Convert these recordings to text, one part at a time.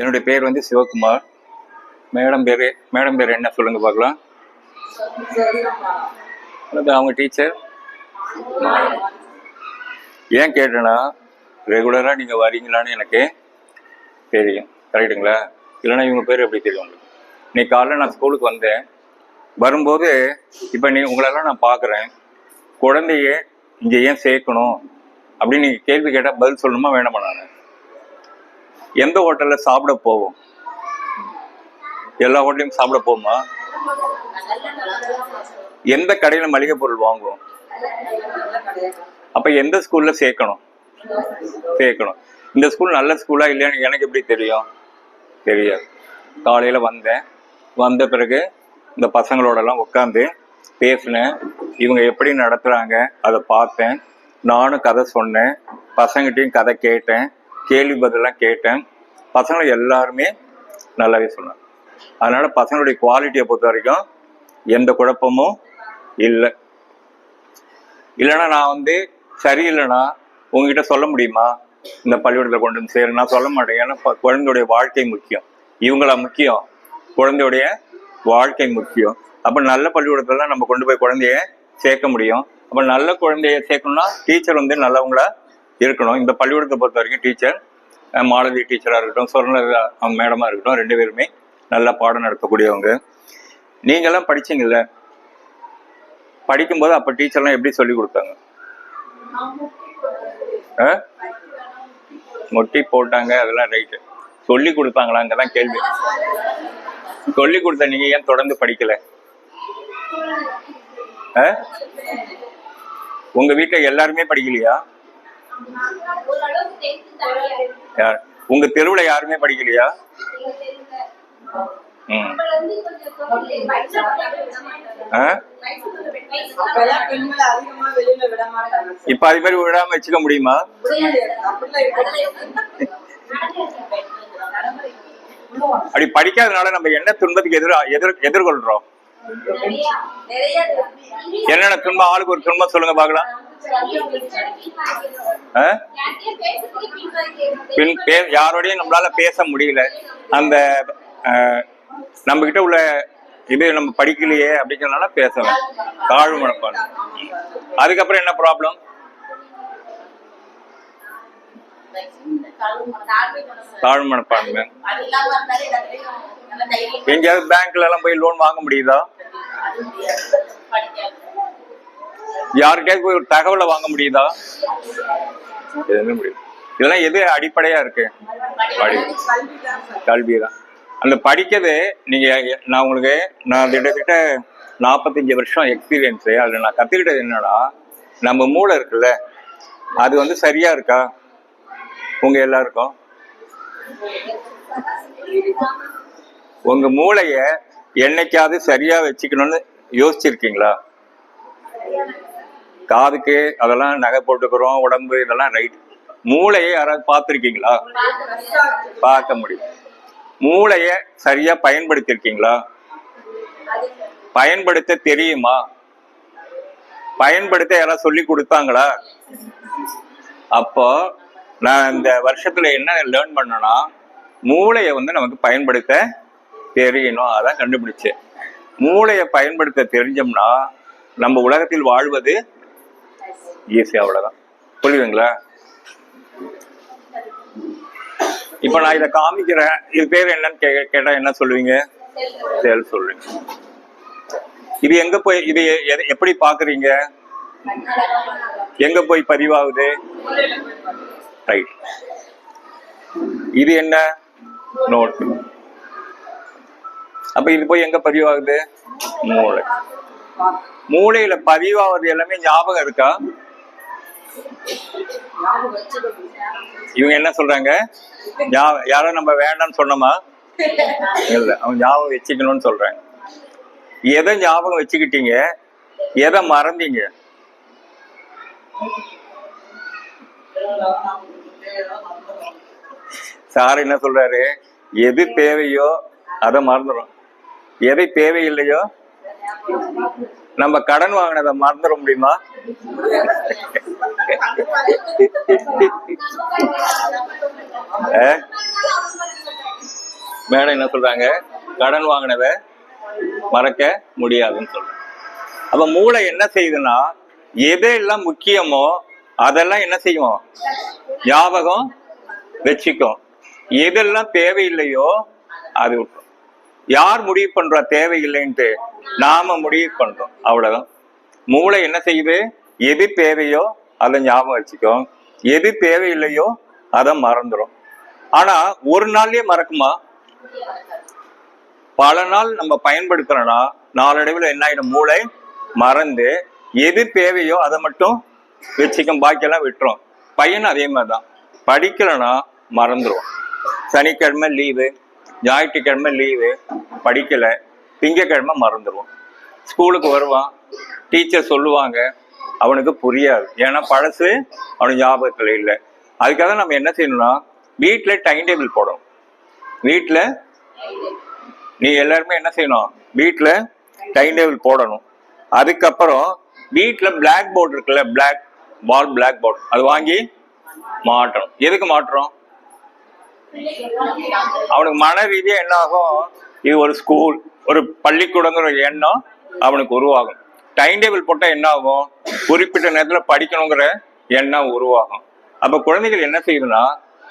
என்னுடைய பேர் வந்து சிவகுமார். மேடம் பேர் மேடம் பேர் என்ன சொல்லுங்க பார்க்கலாம். அவங்க டீச்சர்? ஏன் கேட்டேன்னா ரெகுலராக நீங்கள் வரீங்களான்னு எனக்கு தெரியும். கரெக்டுங்களா? இல்லைன்னா இவங்க பேர் எப்படி தெரியும் உங்களுக்கு? இன்னைக்கு காலைல நான் ஸ்கூலுக்கு வந்தேன். வரும்போது இப்போ நீ உங்களெல்லாம் நான் பார்க்குறேன் குழந்தைய இங்கே ஏன் சேர்க்கணும்? அப்படின்னு நீங்கள் கேள்வி கேட்டால் பதில் சொல்லணுமா வேணாமா நான்? எந்த ஹோட்டலில் சாப்பிட போவோம்? எல்லா ஹோட்டலையும் சாப்பிட போவோமா? எந்த கடையில் மளிகை பொருள் வாங்குவோம்? அப்ப எந்த ஸ்கூல்ல சேர்க்கணும்? சேர்க்கணும். இந்த ஸ்கூல் நல்ல ஸ்கூலா இல்லையான்னு எனக்கு எப்படி தெரியும்? தெரியாது. காலையில வந்தேன். வந்த பிறகு இந்த பசங்களோட எல்லாம் உட்காந்து பேசினேன். இவங்க எப்படி நடத்துறாங்க அதை பார்த்தேன். நானும் கதை சொன்னேன். பசங்கிட்டையும் கதை கேட்டேன். கேள்வி பதிலாம் கேட்டேன். பசங்க எல்லாருமே நல்லாவே சொன்னாங்க. அதனால பசங்களுடைய குவாலிட்டியை பொறுத்த வரைக்கும் எந்த குழப்பமும் இல்லை. இல்லைன்னா நான் வந்து சரியில்லைன்னா உங்ககிட்ட சொல்ல முடியுமா? இந்த பள்ளிக்கூடத்தில் கொண்டு வந்து சேரு. நான் சொல்ல மாட்டேன். ஏன்னா குழந்தையுடைய வாழ்க்கை முக்கியம். இவங்களா முக்கியம். குழந்தையுடைய வாழ்க்கை முக்கியம். அப்போ நல்ல பள்ளிக்கூடத்துலலாம் நம்ம கொண்டு போய் குழந்தைய சேர்க்க முடியும். அப்போ நல்ல குழந்தைய சேர்க்கணும்னா டீச்சர் வந்து நல்லவங்கள இருக்கணும். இந்த பள்ளிக்கூடத்தை பொறுத்த வரைக்கும் டீச்சர் மாலதி டீச்சராக இருக்கட்டும் சொர்ண மேடமாக இருக்கட்டும் ரெண்டு பேருமே நல்லா பாடம் நடத்தக்கூடியவங்க நீங்கள்லாம் படிச்சீங்கல்ல? படிக்கும்போது அப்போ டீச்சர்லாம் எப்படி சொல்லி கொடுத்தாங்க? ஆ? போட்டாங்க அதெல்லாம் ரைட்டு சொல்லி கொடுத்தாங்களா? தான் கேள்வி. சொல்லி கொடுத்த நீங்க ஏன் தொடர்ந்து படிக்கல? ஆ? உங்க வீட்டில் எல்லாருமே படிக்கலையா? உங்க தெருவுல யாருமே படிக்கலையா? ம். ஆ? அப்பெல்லாம் பெண்களை அதிகமா வெளியில விட மாட்டாங்க. சார். இப்ப அது மாதிரி விடாம வச்சுக்க முடியுமா. அப்படி படிக்காதனால நம்ம என்ன துன்பத்துக்கு எதிர எதிர் எதிர்கொள்றோம்? என்னென்ன துன்பம்? ஆளுக்கு ஒரு துன்பம் சொல்லுங்க பார்க்கலாம். ஆ? பின் பே யாரோடையும் நம்மளால பேச முடியல. அந்த நம்ம கிட்ட உள்ள இது நம்ம படிக்கலையே அப்படிங்கிறனால பேசலாம். தாழ்வு மனப்பான்மை. அதுக்கப்புறம் என்ன ப்ராப்ளம் தாழ்வு மனப்பான்மை. எங்கேயாவது பேங்க்ல எல்லாம் போய் லோன் வாங்க முடியுதா? யார்கிட்டயாவது போய் ஒரு தகவலை வாங்க முடியுதா? எதுவுமே முடியும் இதெல்லாம் எது அடிப்படையா இருக்கு? கல்விதான். கல்வி தான் அந்த படிக்கிறது நீங்க நான் உங்களுக்கு நான் கிட்டத்தட்ட நாற்பத்தஞ்சு வருஷம் எக்ஸ்பீரியன்ஸு அதில் நான் கத்துக்கிட்டது என்னன்னா நம்ம மூளை இருக்குல்ல அது வந்து சரியா இருக்கா? உங்க எல்லாருக்கும்? உங்க மூளைய என்னைக்காவது சரியா வச்சுக்கணும்னு யோசிச்சிருக்கீங்களா? காதுக்கு அதெல்லாம் நகை போட்டுக்கிறோம் உடம்பு இதெல்லாம் ரைட் மூளையை யாராவது பார்த்துருக்கீங்களா? பார்க்க முடியும். மூளைய சரியா பயன்படுத்தியிருக்கீங்களா பயன்படுத்த தெரியுமா? பயன்படுத்த யாராவது சொல்லி கொடுத்தாங்களா? அப்போ நான் இந்த வருஷத்துல என்ன லேர்ன் பண்ணனா மூளையை வந்து நமக்கு பயன்படுத்த தெரியணும். அதான் கண்டுபிடிச்சேன். மூளையை பயன்படுத்த தெரிஞ்சோம்னா நம்ம உலகத்தில் வாழ்வது ஈஸி அவ்வளவுதான். புரியுதுங்களா? இப்ப நான் இதை காமிக்கிறேன். இது பேர் என்னன்னு கே கேட்டா என்ன சொல்லுவீங்க? செயல் சொல்றீங்க இது எங்க போய் இது எப்படி பாக்குறீங்க? எங்க போய் பதிவாகுது? ரைட். இது என்ன? நோட் அப்ப இது போய் எங்க பதிவாகுது? மூளை. மூளையில பதிவாவது எல்லாமே ஞாபகம் இருக்கா? இவங்க என்ன சொல்றாங்க? யாரோ நம்ம வேண்டாம்னு சொன்னோமா? இல்ல அவன் ஞாபகம் வச்சுக்கணும்னு சொல்றாங்க எதை ஞாபகம் வச்சுக்கிட்டீங்க? எதை மறந்தீங்க? சார் என்ன சொல்றாரு? எது தேவையோ அதை மறந்துடும் எதை தேவையில்லையோ நம்ம கடன் வாங்கினதை மறந்துட முடியுமா? மேடம் என்ன சொல்றாங்க? கடன் வாங்கினத மறக்க முடியாதுன்னு சொல்றாங்க. அப்ப மூளை என்ன செய்யுதுன்னா எதெல்லாம் முக்கியமோ அதெல்லாம் என்ன செய்யும்? ஞாபகம் வச்சுக்கும். எதெல்லாம் தேவையில்லையோ அது யார் முடிவு பண்றா தேவையில்லைன்ட்டு நாம முடிவு பண்றோம். அவ்வளவுதான். மூளை என்ன செய்யுது? எது தேவையோ அதை ஞாபகம் வச்சுக்கும் எது தேவையில்லையோ அதை மறந்துடும் ஆனா ஒரு நாள்லயே மறக்குமா? பல நாள் நம்ம பயன்படுத்துறோம்னா நாளடைவில் என்ன ஆயிடும்? மூளை மறந்து எது தேவையோ அதை மட்டும் வச்சுக்கும் பாக்கியெல்லாம் விட்டுரும். பையன் அதே மாதிரி தான் படிக்கலைன்னா மறந்துடும் சனிக்கிழமை லீவு ஞாயிற்றுக்கிழமை லீவு படிக்கலை. திங்கக்கிழமை மறந்துடுவோம் ஸ்கூலுக்கு வருவான். டீச்சர் சொல்லுவாங்க. அவனுக்கு புரியாது. ஏன்னா பழசு அவனுக்கு ஞாபகத்தில் இல்லை. அதுக்காக நம்ம என்ன செய்யணும்னா வீட்டில் டைம் டேபிள் போடணும். வீட்டில் நீ எல்லாருமே என்ன செய்யணும்? வீட்டில் டைம் டேபிள் போடணும். அதுக்கப்புறம் வீட்டில் பிளாக் போர்டு இருக்குல்ல பிளாக் வால் பிளாக் போர்டு அது வாங்கி மாட்டணும். எதுக்கு மாட்டுறோம்? அவனுக்கு மன ரீதியா என்ன ஆகும் இது ஒரு ஸ்கூல் ஒரு பள்ளிக்கூடங்கிற எண்ணம் அவனுக்கு உருவாகும். டைம் டேபிள் போட்டா என்ன ஆகும் குறிப்பிட்ட நேரத்துல படிக்கணுங்கிற எண்ணம் உருவாகும். அப்ப குழந்தைகள் என்ன செய்யுதுன்னா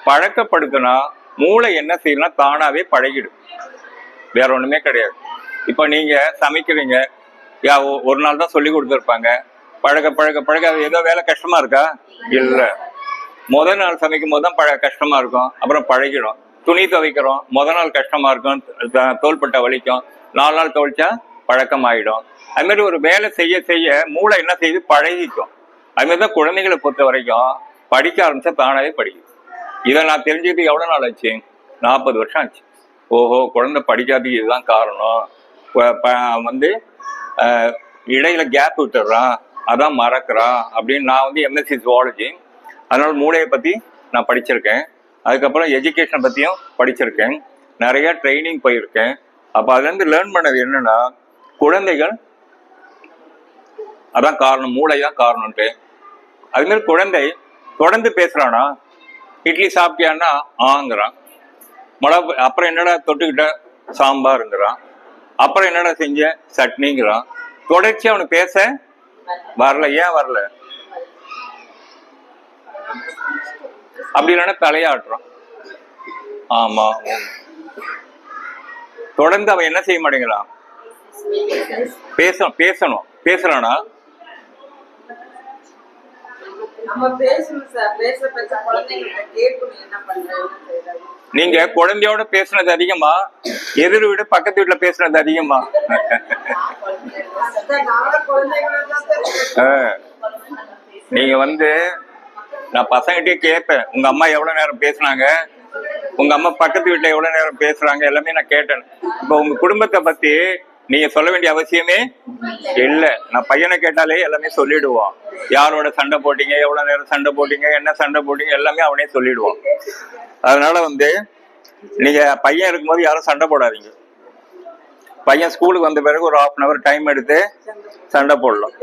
பழக்கப்படுத்தினா மூளை என்ன செய்யணும்னா தானாவே பழகிடும். வேற ஒண்ணுமே கிடையாது. இப்போ நீங்க சமைக்கிறீங்க. யா ஒரு நாள் தான் சொல்லி கொடுத்துருப்பாங்க. பழக பழக பழக அது ஏதோ வேலை கஷ்டமா இருக்கா? இல்லை. முத நாள் சமைக்கும் போது தான் பழ கஷ்டமா இருக்கும். அப்புறம் பழகிடும். துணி துவைக்கிறோம். முத நாள் கஷ்டமா இருக்கும். த- வலிக்கும். நாலு நாள் துவைச்சா பழக்கம் ஆயிடும் அது மாதிரி ஒரு வேலை செய்ய செய்ய மூளை என்ன செய்யுது? பழகிக்கும். அது மாதிரி தான் குழந்தைகளை பொறுத்த வரைக்கும் படிக்க ஆரம்பிச்சா தானாவே படிக்கும். இதை நான் தெரிஞ்சுக்கிட்டு எவ்வளோ நாள் ஆச்சு? நாற்பது வருஷம் ஆச்சு. ஓஹோ குழந்தை படிக்காததுக்கு இதுதான் காரணம். வந்து இடையில கேப் விட்டுடுறான். அதான் மறக்கிறான் அப்படின்னு நான் வந்து எம்எஸ்சி ஜுவாலஜி அதனால் மூளையை பற்றி நான் படிச்சிருக்கேன். அதுக்கப்புறம் எஜுகேஷன் பற்றியும் படிச்சிருக்கேன். நிறைய ட்ரைனிங் போயிருக்கேன். அப்போ அதுலேருந்து லேர்ன் பண்ணது என்னன்னா குழந்தைகள் அதான் காரணம் மூளை தான் காரணம்ட்டு அது மாதிரி குழந்தை தொடர்ந்து பேசுகிறானா இட்லி சாப்பிட்டியான்னா ஆங்கிறான். மிளகு அப்புறம் என்னடா தொட்டுக்கிட்ட? சாம்பாருங்கிறான் அப்புறம் என்னடா செஞ்ச? சட்னிங்கிறான். தொடர்ச்சி அவனுக்கு பேச வரல. ஏன் வரல? அப்படி இல்லைன்னா தலையாட்டுறான். ஆமா. தொடர்ந்து அவன் என்ன செய்ய மாட்டேங்கிறான் பேசணும் பேசணும். பேசுறானா? நம்ம பேசணும் சார் பேச பேச குழந்தைங்கள்ட்ட கேட்கணும் என்ன பண்றேன்னு செய்யறது நீங்க குழந்தையோட பேசுனது அதிகமா? எதிர் வீடு பக்கத்து வீட்டுல பேசுனது அதிகமா. நீங்க வந்து நான் பசங்கிட்டே கேட்பேன் உங்க அம்மா எவ்வளவு நேரம் பேசுனாங்க? உங்க அம்மா பக்கத்து வீட்டுல எவ்வளவு நேரம் பேசுறாங்க? எல்லாமே நான் கேட்டேன். இப்ப உங்க குடும்பத்தை பத்தி நீங்க சொல்ல வேண்டிய அவசியமே இல்ல. நான் பையனை கேட்டாலே எல்லாமே சொல்லிடுவான் யாரோட சண்டை போட்டீங்க? எவ்வளவு நேரம் சண்டை போட்டீங்க? என்ன சண்டை போட்டீங்க? எல்லாமே அவனே சொல்லிடுவான். அதனால வந்து நீங்க பையன் இருக்கும்போது யாரும் சண்டை போடாதீங்க. பையன் ஸ்கூலுக்கு வந்த பிறகு ஒரு ஹாஃப் அன் அவர் டைம் எடுத்து சண்டை போடலாம்.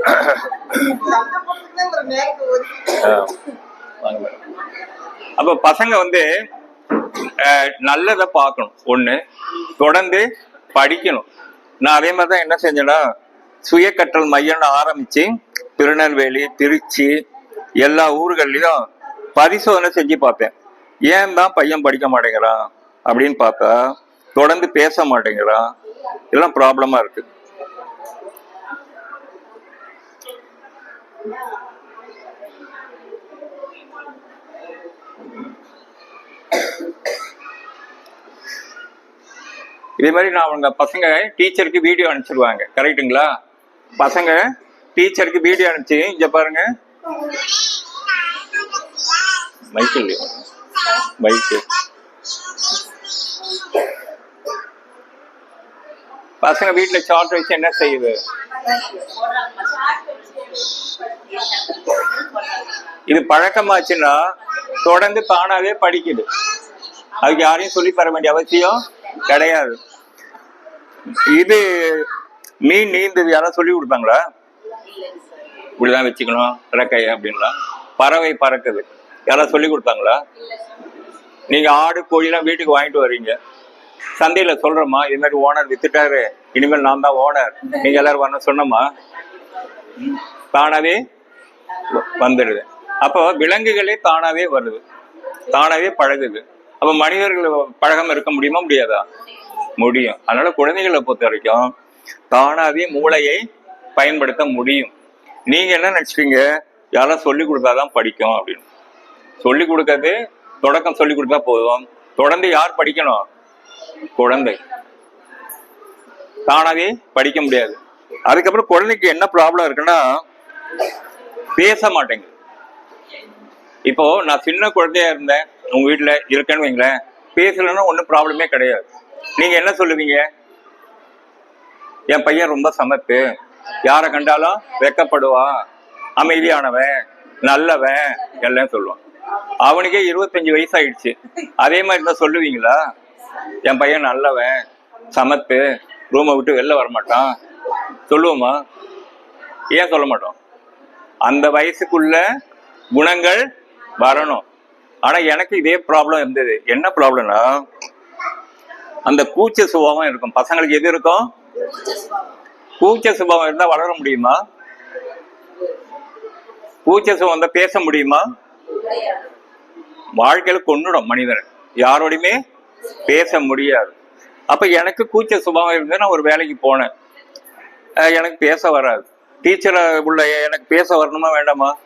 அப்ப பசங்க வந்து அஹ், நல்லதை பார்க்கணும். ஒண்ணு தொடர்ந்து படிக்கணும். நான் அதே மாதிரி தான் என்ன செஞ்சேன்னா சுய கற்றல் மையம்னு ஆரம்பிச்சு திருநெல்வேலி திருச்சி எல்லா ஊர்கள்லயும் பரிசோதனை செஞ்சு பார்த்தேன் ஏன் தான் பையன் படிக்க மாட்டேங்கிறான் அப்படின்னு பார்த்தா தொடர்ந்து பேச மாட்டேங்கிறான். எல்லாம் ப்ராப்ளமா இருக்கு. இதே மாதிரி நான் அவங்க பசங்க டீச்சருக்கு வீடியோ அனுப்பிச்சிருவாங்க. கரெக்டுங்களா பசங்க டீச்சருக்கு வீடியோ அனுப்பிச்சு இங்க பாருங்க. மைக்கிள் மைக்கு பசங்க வீட்டுல சார்ட் வச்சு என்ன செய்யுது? இது பழக்கமாச்சுன்னா தொடர்ந்து தானாவே படிக்குது. அதுக்கு யாரையும் சொல்லி தர வேண்டிய அவசியம் கிடையாது. இது மீன் நீந்தது யாராவது சொல்லி கொடுத்தாங்களா? இப்படிதான் வச்சுக்கணும் இறக்கை அப்படின்லாம். பறவை பறக்குது. யாராவது சொல்லி கொடுத்தாங்களா? நீங்க ஆடு கோழிலாம் வீட்டுக்கு வாங்கிட்டு வர்றீங்க. சந்தையில சொல்றோமா இது மாதிரி ஓனர் வித்துட்டாரு. இனிமேல் நான் தான் ஓனர். நீங்க எல்லாரும் வரணும் சொன்னோமா தானாவே வந்துடுது அப்போ விலங்குகளே தானாவே வருது. தானாவே பழகுது. அப்போ மனிதர்கள் பழகம் இருக்க முடியுமா முடியாதா? முடியும். அதனால குழந்தைகளை பொறுத்த வரைக்கும் தானாவே மூளையை பயன்படுத்த முடியும். நீங்க என்ன நினைச்சிட்டீங்க யாரும் சொல்லி கொடுத்தாதான் படிக்கும் அப்படின்னு. சொல்லி கொடுக்கறது தொடக்கம் சொல்லி கொடுத்தா போதும். தொடர்ந்து யார் படிக்கணும்? குழந்தை. தானாவே படிக்க முடியாது. அதுக்கப்புறம் குழந்தைக்கு என்ன ப்ராப்ளம் இருக்குன்னா பேச மாட்டேங்குது. இப்போ நான் சின்ன குழந்தையா இருந்தேன் உங்க வீட்டுல இருக்கேன்னு வைங்களேன் பேசலன்னா ஒன்றும் ப்ராப்ளமே கிடையாது. நீங்க என்ன சொல்லுவீங்க? என் பையன் ரொம்ப சமத்து. யாரை கண்டாலும் வெக்கப்படுவான். அமைதியானவன் நல்லவன் எல்லாம் சொல்லுவான். அவனுக்கே இருபத்தஞ்சு வயசு ஆயிடுச்சு அதே மாதிரி தான் சொல்லுவீங்களா? என் பையன் நல்லவன் சமத்து ரூமை விட்டு வெளில வரமாட்டான். சொல்லுவோமா? ஏன் சொல்ல மாட்டோம்? அந்த வயசுக்குள்ள குணங்கள் வரணும். ஆனா எனக்கு இதே ப்ராப்ளம் இருந்தது. என்ன ப்ராப்ளம்னா அந்த கூச்ச சுபாவம் இருக்கும். பசங்களுக்கு எது இருக்கும்? கூச்ச சுபாவம் இருந்தா வளர முடியுமா? கூச்ச சுபாவம் இருந்தா பேச முடியுமா? வாழ்க்கையில கொன்னுடும் மனிதன். யாரோடையுமே பேச முடியாது. அப்ப எனக்கு கூச்ச சுபாவம் இருந்து நான் ஒரு வேலைக்கு போனேன். எனக்கு பேச வராது. டீச்சரை உள்ள எனக்கு பேச வரணுமா வேண்டாமா?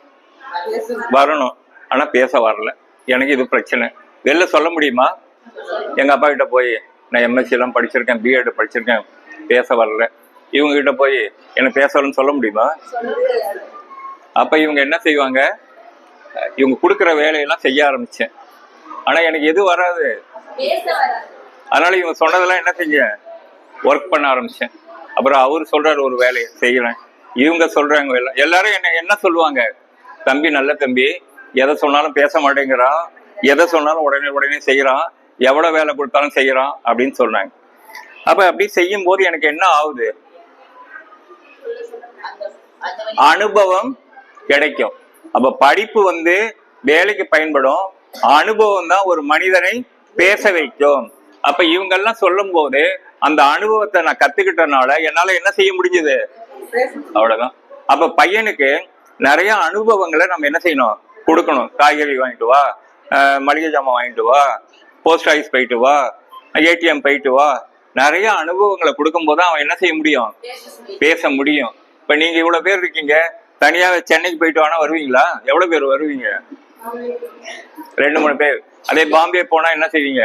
வரணும். ஆனா பேச வரல. எனக்கு இது பிரச்சனை. வெளில சொல்ல முடியுமா? எங்க அப்பா கிட்ட போய் நான் எம்எஸ்சி எல்லாம் படிச்சிருக்கேன் பிஎட் படிச்சிருக்கேன். பேச வரல. இவங்க கிட்ட போய் எனக்கு பேசலன்னு சொல்ல முடியுமா? அப்ப இவங்க என்ன செய்வாங்க? இவங்க கொடுக்குற வேலையெல்லாம் செய்ய ஆரம்பிச்சேன். ஆனா எனக்கு எது வராது. அதனால இவங்க சொன்னதெல்லாம் என்ன செஞ்சேன் ஒர்க் பண்ண ஆரம்பிச்சேன். அப்புறம் அவர் சொல்றாரு ஒரு வேலையை செய்யறேன் இவங்க சொல்றாங்க எல்லாம் எல்லாரும் என்ன என்ன சொல்லுவாங்க? தம்பி நல்ல தம்பி. எதை சொன்னாலும் பேச மாட்டேங்கிறான். எதை சொன்னாலும் உடனே உடனே செய்யறான் எவ்வளவு வேலை கொடுத்தாலும் செய்யறான் அப்படின்னு சொன்னாங்க. அப்ப அப்படி செய்யும் போது எனக்கு என்ன ஆகுது? அனுபவம் கிடைக்கும். அப்ப படிப்பு வந்து வேலைக்கு பயன்படும். அனுபவம் தான் ஒரு மனிதனை பேச வைக்கும். அப்ப இவங்கெல்லாம் சொல்லும் போது அந்த அனுபவத்தை நான் கத்துக்கிட்டனால என்னால என்ன செய்ய முடிஞ்சது? அவ்வளவுதான். அப்ப பையனுக்கு நிறைய அனுபவங்களை நம்ம என்ன செய்யணும்? கொடுக்கணும். காய்கறி வாங்கிட்டு வா. மளிகை ஜாமான் வாங்கிட்டு வா. போஸ்ட் ஆஃபீஸ் போயிட்டு வா. ஏடிஎம் போயிட்டு வா. நிறைய அனுபவங்களை கொடுக்கும்போது அவன் என்ன செய்ய முடியும்? பேச முடியும். இப்போ நீங்க இவ்வளோ பேர் இருக்கீங்க. தனியாக சென்னைக்கு போயிட்டு வானா வருவீங்களா? எவ்வளோ பேர் வருவீங்க? ரெண்டு மூணு பேர். அதே பாம்பே போனா என்ன செய்வீங்க?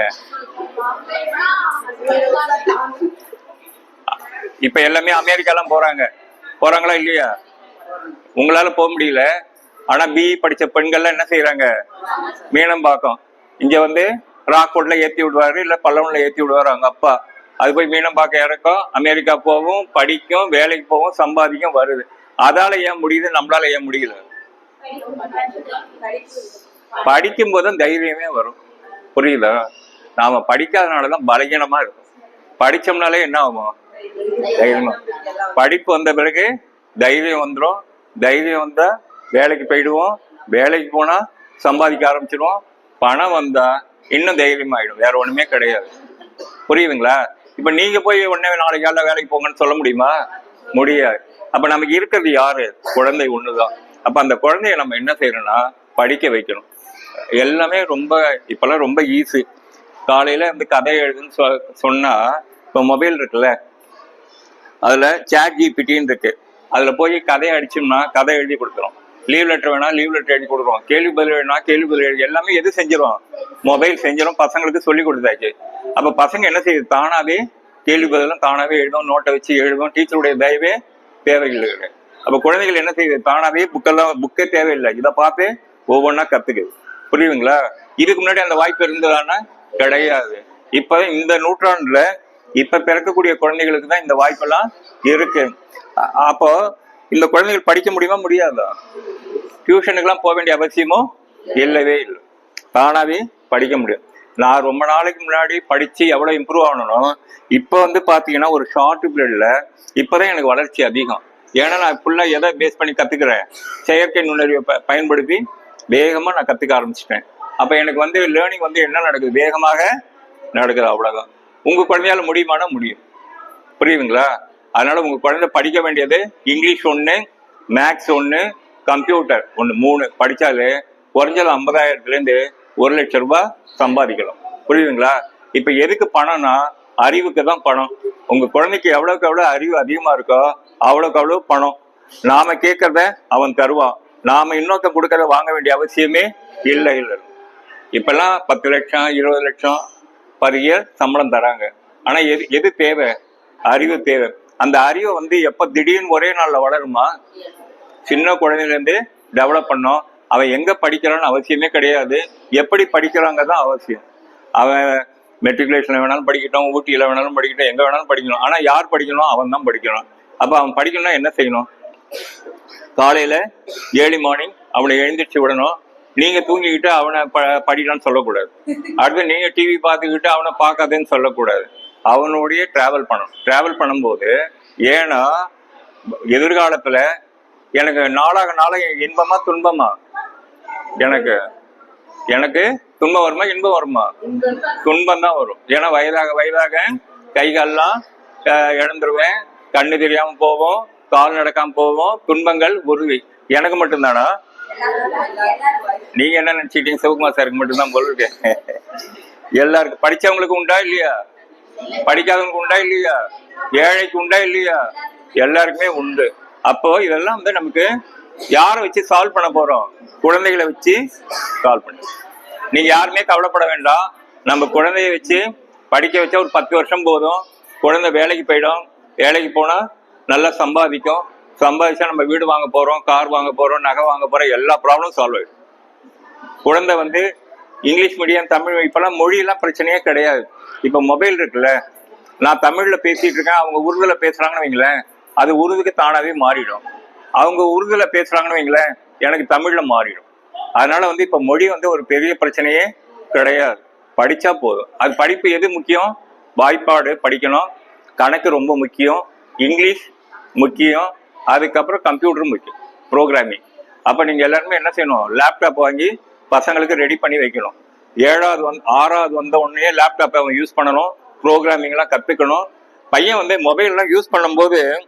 இப்ப எல்லாமே அமெரிக்காலாம் போறாங்க. போறாங்களா இல்லையா? உங்களால போக முடியல. ஆனா பிஇ படிச்ச பெண்கள்லாம் என்ன செய்யறாங்க மீனம்பாக்கம் இங்க வந்து ராக்வுட்ல ஏத்தி விடுவாரு இல்ல பல்லவன்ல ஏத்தி விடுவாரு அவங்க அப்பா. அது போய் மீனம்பாக்கம் இறக்கும். அமெரிக்கா போகும் படிக்கும் வேலைக்கு போகும் சம்பாதிக்கும் வருது. அதால ஏன் முடியுது? நம்மளால ஏன் முடியல? படிக்கும் போதும் தைரியமே வரும். புரியுதா? நாம படிக்காதனாலதான் பலகீனமா இருக்கும். படிச்சோம்னாலே என்ன ஆகும்? தைரியமா. படிப்பு வந்த பிறகு தைரியம் வந்துடும் தைரியம் வந்தா வேலைக்கு போயிடுவோம். வேலைக்கு போனால் சம்பாதிக்க ஆரம்பிச்சிடுவோம் பணம் வந்தா இன்னும் தைரியமாயிடும். வேற ஒண்ணுமே கிடையாது. புரியுதுங்களா? இப்ப நீங்க போய் உடனே நாளைக்கு காலைல வேலைக்கு போங்கன்னு சொல்ல முடியுமா? முடியாது. அப்போ நமக்கு இருக்கிறது யாரு? குழந்தை ஒண்ணுதான். அப்போ அந்த குழந்தைய நம்ம என்ன செய்யணும்னா படிக்க வைக்கணும். எல்லாமே ரொம்ப இப்பெல்லாம் ரொம்ப ஈஸி காலையில வந்து கதை எழுதுன்னு சொ- சொன்னா இப்போ மொபைல் இருக்குல்ல? அதுல சேட் ஜிபிடின்னு இருக்கு. அதுல போய் கதையை அடிச்சோம்னா கதை எழுதி கொடுக்குறோம். லீவ் லெட்டர் வேணா லீவ் லெட்டர் எழுதி கொடுக்குறோம் கேள்வி பதில் வேணா கேள்வி பதில் எழுதி எல்லாமே எது செஞ்சிடும் மொபைல் செஞ்சிடும் பசங்களுக்கு சொல்லி கொடுத்தாச்சு. அப்ப பசங்க என்ன செய்யுது? தானாவே கேள்வி பதிலும் தானாவே எழுதும் நோட்டை வச்சு எழுதும் டீச்சருடைய தயவே தேவையில்லை. அப்ப குழந்தைகள் என்ன செய்யுது? தானாவே புக்கெல்லாம் புக்கே தேவையில்லை. இதை பார்த்து ஒவ்வொன்றா கத்துக்குது. புரியுதுங்களா? இதுக்கு முன்னாடி அந்த வாய்ப்பு இருந்ததான்னா கிடையாது. இப்ப இந்த நூற்றாண்டுல இப்ப பிறக்கக்கூடிய குழந்தைகளுக்கு தான் இந்த வாய்ப்பெல்லாம் இருக்கு. அப்போ இந்த குழந்தைகள் படிக்க முடியுமா? முடியாதா? டியூஷனுக்குலாம் போக வேண்டிய அவசியமும் இல்லவே இல்லை. தானாகவே படிக்க முடியும். நான் ரொம்ப நாளைக்கு முன்னாடி படித்து எவ்வளோ இம்ப்ரூவ் ஆகணும் இப்போ வந்து பார்த்தீங்கன்னா ஒரு ஷார்ட் ப்ளீடில் இப்போ தான் எனக்கு வளர்ச்சி அதிகம். ஏன்னா நான் ஃபுல்லாக எதை பேஸ் பண்ணி கற்றுக்கிறேன் செயற்கை நுண்ணறிவை ப- பயன்படுத்தி வேகமாக நான் கற்றுக்க ஆரம்பிச்சிட்டேன். அப்போ எனக்கு வந்து லேர்னிங் வந்து என்ன நடக்குது? வேகமாக நடக்குது அவ்வளோதான் உங்கள் குழந்தையால முடியுமானா முடியும். புரியுதுங்களா? அதனால் உங்கள் குழந்தை படிக்க வேண்டியது இங்கிலீஷ் ஒன்று மேக்ஸ் ஒன்று கம்ப்யூட்டர் ஒன்று மூணு படிச்சாலே குறைஞ்சது ஐம்பதாயிரத்துலேருந்து ஒரு லட்சம் ரூபாய் சம்பாதிக்கலாம். புரியுதுங்களா? இப்போ எதுக்கு பணம்னா அறிவுக்கு தான் பணம். உங்க குழந்தைக்கு எவ்வளவுக்கு எவ்வளவு அறிவு அதிகமா இருக்கோ அவ்வளோக்கு அவ்வளவு பணம். நாம கேட்குறத அவன் தருவான். நாம இன்னொருத்த கொடுக்கறத வாங்க வேண்டிய அவசியமே இல்லை இல்லை. இப்பெல்லாம் பத்து லட்சம் இருபது லட்சம் பர் இயர் சம்பளம் தராங்க. ஆனா எது எது தேவை? அறிவு தேவை. அந்த அறிவை வந்து எப்ப திடீர்னு ஒரே நாள்ல வளருமா? சின்ன குழந்தைலேருந்து டெவலப் பண்ணோம். அவன் எங்க படிக்கிறான்னு அவசியமே கிடையாது. எப்படி படிக்கிறாங்க தான் அவசியம். அவன் மெட்ரிகுலேஷன்ல வேணாலும் படிக்கட்டும் ஊட்டியில வேணாலும் படிக்கட்டும் எங்கே வேணாலும் படிக்கணும் ஆனால் யார் படிக்கணும் அவன் தான் படிக்கணும் அப்ப அவன் படிக்கணும்னா என்ன செய்யணும்? காலையில ஏர்லி மார்னிங் அவனை எழுந்திரிச்சு விடணும். நீங்க தூங்கிக்கிட்டு அவனை ப படிக்கலாம்னு சொல்லக்கூடாது. அடுத்து நீங்க டிவி பார்த்துக்கிட்டு அவனை பார்க்காதேன்னு சொல்லக்கூடாது. அவனுடைய டிராவல் பண்ணணும். டிராவல் பண்ணும்போது ஏன்னா எதிர்காலத்துல எனக்கு நாளாக நாளாக இன்பமா துன்பமா? எனக்கு எனக்கு துன்பம் வருமா இன்பம் வருமா? துன்பம் தான் வரும். ஏன்னா வயதாக வயதாக கைகள்லாம் இழந்துருவேன். கண்ணு தெரியாம போவோம் கால் நடக்காம போவோம் துன்பங்கள் உறுதி எனக்கு மட்டும்தானா? நீங்க என்ன நினைச்சிட்டீங்க? சிவகுமார் சாருக்கு மட்டும்தான் போல இருக்கு. எல்லாருக்கும் படிச்சவங்களுக்கு உண்டா இல்லையா? படிக்காதவங்களுக்கு உண்டா இல்லையா? ஏழைக்கு உண்டா இல்லையா? எல்லாருக்குமே உண்டு. அப்போ இதெல்லாம் வந்து நமக்கு யாரை வச்சு சால்வ் பண்ண போறோம்? குழந்தைகளை வச்சு சால்வ் பண்ணி நீங்க யாருமே கவலைப்பட வேண்டாம். நம்ம குழந்தைய வச்சு படிக்க வச்சா ஒரு பத்து வருஷம் போதும். குழந்தை வேலைக்கு போயிடும். வேலைக்கு போனா நல்லா சம்பாதிக்கும். சம்பாதிச்சா நம்ம வீடு வாங்க போறோம் கார் வாங்க போறோம் நகை வாங்க போறோம் எல்லா ப்ராப்ளமும் சால்வ் ஆயிடும். குழந்தை வந்து இங்கிலீஷ் மீடியம் தமிழ் இப்பெல்லாம் மொழியெல்லாம் பிரச்சனையே கிடையாது. இப்ப மொபைல் இருக்குல்ல. நான் தமிழ்ல பேசிட்டு இருக்கேன். அவங்க உருதுல பேசுறாங்கன்னு வைங்களேன். அது உருதுக்கு தானாகவே மாறிடும். அவங்க உருதுல பேசுறாங்கன்னு வைங்களேன் எனக்கு தமிழ்ல மாறிடும். அதனால வந்து இப்ப மொழி வந்து ஒரு பெரிய பிரச்சனையே கிடையாது. படிச்சா போதும். அது படிப்பு எது முக்கியம்? வாய்ப்பாடு படிக்கணும். கணக்கு ரொம்ப முக்கியம். இங்கிலீஷ் முக்கியம். அதுக்கப்புறம் கம்ப்யூட்டரும் முக்கியம். ப்ரோக்ராமிங். அப்ப நீங்க எல்லாருமே என்ன செய்யணும்? லேப்டாப் வாங்கி பசங்களுக்கு ரெடி பண்ணி வைக்கணும். ஏழாவது வந்து ஆறாவது வந்த உடனே லேப்டாப்பை அவன் யூஸ் பண்ணணும். ப்ரோக்ராமிங்லாம் கற்றுக்கணும் பையன் வந்து மொபைல்லாம் யூஸ் பண்ணும்போது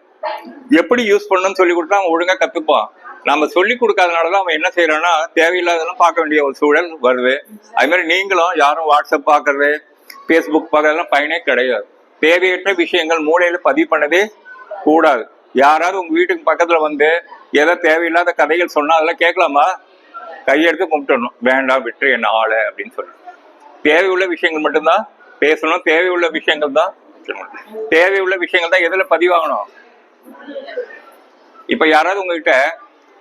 எப்படி யூஸ் பண்ணணும்னு சொல்லி கொடுத்தா அவன் ஒழுங்கா கத்துப்பான். நம்ம சொல்லி கொடுக்காதனாலதான் அவன் என்ன செய்யறான்னா தேவையில்லாதெல்லாம் பார்க்க வேண்டிய ஒரு சூழல் வருது. அது மாதிரி நீங்களும் யாரும் வாட்ஸ்அப் பார்க்கறது ஃபேஸ்புக் பார்க்கறதுலாம் பயனே கிடையாது. தேவையற்ற விஷயங்கள் மூளையில பதிவு பண்ணதே கூடாது. யாராவது உங்க வீட்டுக்கு பக்கத்துல வந்து ஏதோ தேவையில்லாத கதைகள் சொன்னா அதெல்லாம் கேட்கலாமா? கையெடுத்து கும்பிட்டுடணும். வேண்டாம் விட்டு என்ன ஆளை? அப்படின்னு சொல்லி. தேவையுள்ள விஷயங்கள் மட்டும்தான். பேசணும். தேவையுள்ள விஷயங்கள் தான். தேவையுள்ள விஷயங்கள் தான் எதுல பதிவாகணும்? இப்ப யாராவது உங்ககிட்ட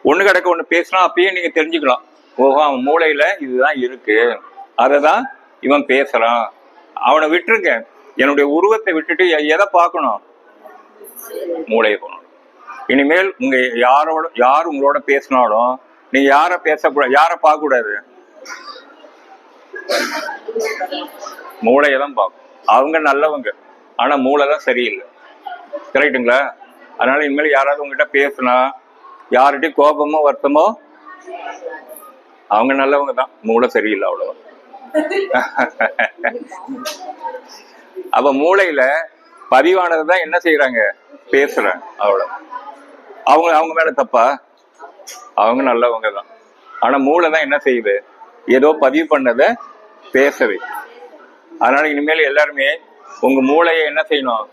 ஒண்ணு கிடக்க ஒண்ணு பேசினா அப்பயே நீங்க தெரிஞ்சுக்கலாம். ஓஹோ அவன் மூளையில இதுதான் இருக்கு. அதை தான் இவன் பேசுறான். அவனை விட்டுருங்க. என்னுடைய உருவத்தை விட்டுட்டு எதை பார்க்கணும்? மூளையை போகணும் இனிமேல் உங்க யாரோட யார் உங்களோட பேசினாலும் நீங்க யார பேசக்கூடாது யார பார்க்க கூடாது மூளையை தான் பார்க்கும் அவங்க நல்லவங்க. ஆனா மூளை தான் சரியில்லை. கரெக்டுங்களா அதனால இனிமேல் யாராவது உங்ககிட்ட பேசுனா யார்கிட்டயும் கோபமோ வருத்தமோ அவங்க நல்லவங்க தான். மூளை சரியில்லை அவ்வளவு. அப்ப மூளையில பதிவானது தான் என்ன செய்யறாங்க பேசுறாங்க அவ்வளவு. அவங்க அவங்க மேல தப்பா? அவங்க நல்லவங்க தான். ஆனா மூளை தான் என்ன செய்யுது? ஏதோ பதிவு பண்ணதை பேசவே. அதனால இனிமேல் எல்லாருமே உங்க மூளையை என்ன செய்யணும்?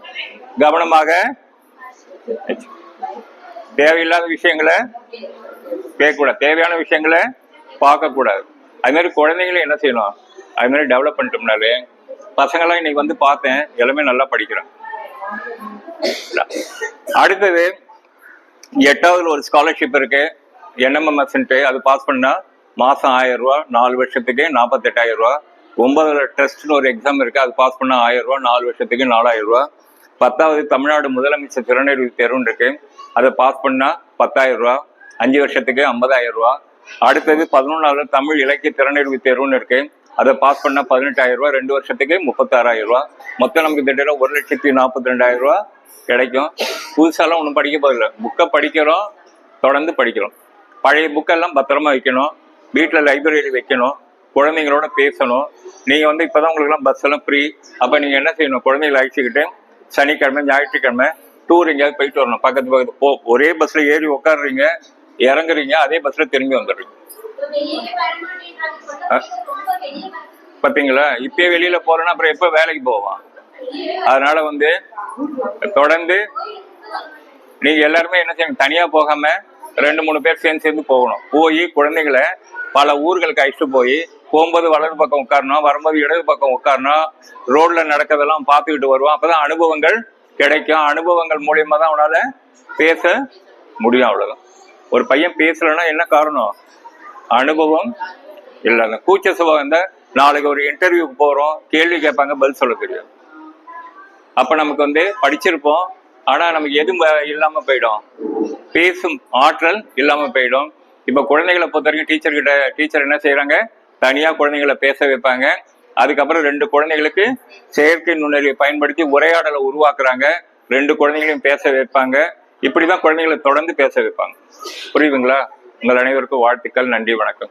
கவனமாக தேவையில்லாத விஷயங்களை கேட்கக்கூடாது. தேவையான விஷயங்களை பார்க்கக்கூடாது. அது மாதிரி குழந்தைங்களை என்ன செய்யணும்? அது மாதிரி டெவலப் பண்ணிட்டோம்னாலே பசங்களாம் இன்னைக்கு வந்து பார்த்தேன் எல்லாமே நல்லா படிக்கிறான் அடுத்தது எட்டாவதுல ஒரு ஸ்காலர்ஷிப் இருக்கு. என்எம்எம்எஸ்ன்ட்டு அது பாஸ் பண்ணா மாசம் ஆயிரம் ரூபா நாலு வருஷத்துக்கு நாற்பத்தெட்டாயிரம் ரூபா. ஒன்பதுல டெஸ்ட்னு ஒரு எக்ஸாம் இருக்கு. அது பாஸ் பண்ணா ஆயிரம் ரூபா நாலு வருஷத்துக்கு நாலாயிரம் ரூபா. பத்தாவது தமிழ்நாடு முதலமைச்சர் திறனறிவு தேர்வுன்னு இருக்கு அதை பாஸ் பண்ணா பத்தாயிரம் ரூபா அஞ்சு வருஷத்துக்கு ஐம்பதாயிரம் ரூபா. அடுத்தது பதினொன்றாவது தமிழ் இலக்கிய திறனறிவு தேர்வுன்னு இருக்கு அதை பாஸ் பண்ணா பதினெட்டாயிரம் ரூபா ரெண்டு வருஷத்துக்கு முப்பத்தாறாயிரம் ரூபா. மொத்தம் நமக்கு திட்டம் ஒரு லட்சத்தி நாற்பத்தி ரெண்டாயிரம் ரூபா கிடைக்கும். புதுசாலாம் ஒன்றும் படிக்க போதில்லை புக்கை படிக்கிறோம் தொடர்ந்து படிக்கிறோம். பழைய புக்கெல்லாம் பத்திரமா வைக்கணும். வீட்டில் லைப்ரரி வைக்கணும். குழந்தைங்களோட பேசணும். நீங்கள் வந்து இப்போ தான் எல்லாம் பஸ் எல்லாம் ஃப்ரீ அப்போ நீங்கள் என்ன செய்யணும்? குழந்தைகளை அழைச்சிக்கிட்டு சனிக்கிழமை ஞாயிற்றுக்கிழமை டூர் எங்கேயாவது போயிட்டு வரணும். பக்கத்து பக்கத்து போ ஒரே பஸ்ல ஏறி உட்காடுறீங்க இறங்குறீங்க அதே பஸ்ல திரும்பி வந்துடுறீங்க. பாத்தீங்களா? இப்பயே வெளியில போறேன்னா அப்புறம் எப்ப வேலைக்கு போவான்? அதனால வந்து தொடர்ந்து நீங்க எல்லாருமே என்ன செய்யணும்? தனியா போகாம ரெண்டு மூணு பேர் சேர்ந்து சேர்ந்து போகணும். போய் குழந்தைங்களை பல ஊர்களுக்கு அழைச்சிட்டு போய் போகும்போது வலது பக்கம் உட்காரணும் வரும்போது இடது பக்கம் உட்காரணும் ரோட்ல நடக்கிறதெல்லாம் பார்த்துக்கிட்டு வருவோம். அப்பதான் அனுபவங்கள் கிடைக்கும். அனுபவங்கள் மூலியமா தான் அவனால பேச முடியும் அவ்வளவுதான். ஒரு பையன் பேசலைன்னா என்ன காரணம்? அனுபவம் இல்லை. கூச்ச சுபாவம் இந்த நாளைக்கு ஒரு இன்டர்வியூக்கு போறோம். கேள்வி கேட்பாங்க பதில் சொல்ல தெரியாது. அப்ப நமக்கு வந்து படிச்சிருப்போம். ஆனா நமக்கு எதுவும் வ- இல்லாம போயிடும். பேசும் ஆற்றல் இல்லாம போயிடும். இப்ப குழந்தைகளை பொறுத்த வரைக்கும் டீச்சர் கிட்ட டீச்சர் என்ன செய்யறாங்க தனியா குழந்தைகளை பேச வைப்பாங்க. அதுக்கப்புறம் ரெண்டு குழந்தைகளுக்கு செயற்கை நுண்ணறிவை பயன்படுத்தி உரையாடலை உருவாக்குறாங்க. ரெண்டு குழந்தைகளையும் பேச வைப்பாங்க. இப்படிதான் குழந்தைகளை தொடர்ந்து பேச வைப்பாங்க. புரியுதுங்களா? உங்கள் அனைவருக்கும் வாழ்த்துக்கள். நன்றி வணக்கம்.